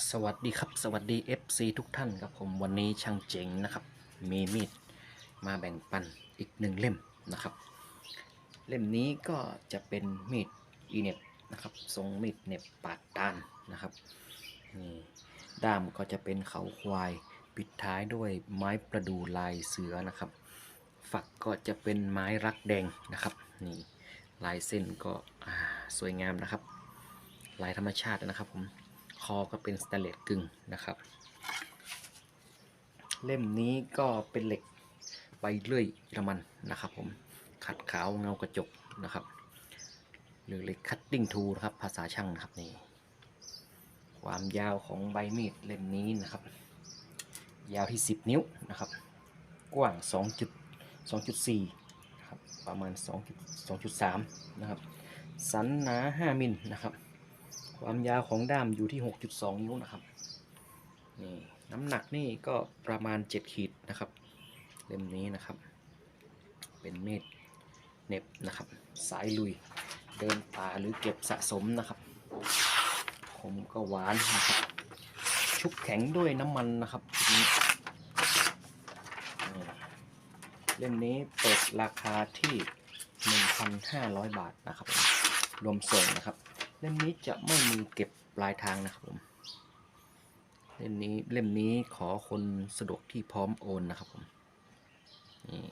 สวัสดีครับสวัสดี FC ทุกท่านครับผมวันนี้ช่างเจ๋งนะครับ มีมีดมาแบ่งปันอีกหนึ่งเล่มนะครับ เล่มนี้ก็จะเป็นมีดอีเน็บนะครับทรงมีดเน็บปาดด้านนะครับนี่ด้ามก็จะเป็นเขาควายปิดท้ายด้วยไม้ประดูลายเสือนะครับ ฝักก็จะเป็นไม้รักแดงนะครับนี่ลายเส้นก็สวยงามนะครับ ลายธรรมชาตินะครับผม คอก็เป็นสแตนเลสกึ่งนะครับ เล่มนี้ก็เป็นเหล็กใบเลื่อยเยอรมันนะครับ ผมขัดขาวเงากระจกนะครับ หรือเหล็กคัตติ้งทูนะครับภาษาช่างนะครับนี่ความยาวของใบมีดเล่มนี้นะครับ ยาวที่ 10 นิ้วนะครับ กว้าง2จุด2.4นะครับประมาณ 2 2.3 นะครับ สันหนา 5 มิลนะครับ ความยาวของด้ามอยู่ที่ 6.2 นิ้วนะครับนี่น้ำหนักนี่ก็ประมาณ 7 ขีดนะครับ เล่มนี้นะครับ เป็นมีดเน็บนะครับ สายลุย เดินป่าหรือเก็บสะสมนะครับผมก็หวานนะครับ ชุบแข็งด้วยน้ำมันนะครับเล่มนี้เปิดราคาที่ 1,500 บาทนะครับ รวมส่งนะครับ เล่มนี้จะไม่มีเก็บปลายทางนะครับผมเล่มนี้เล่มนี้ขอคนสะดวกที่พร้อมโอนนะครับผมนี่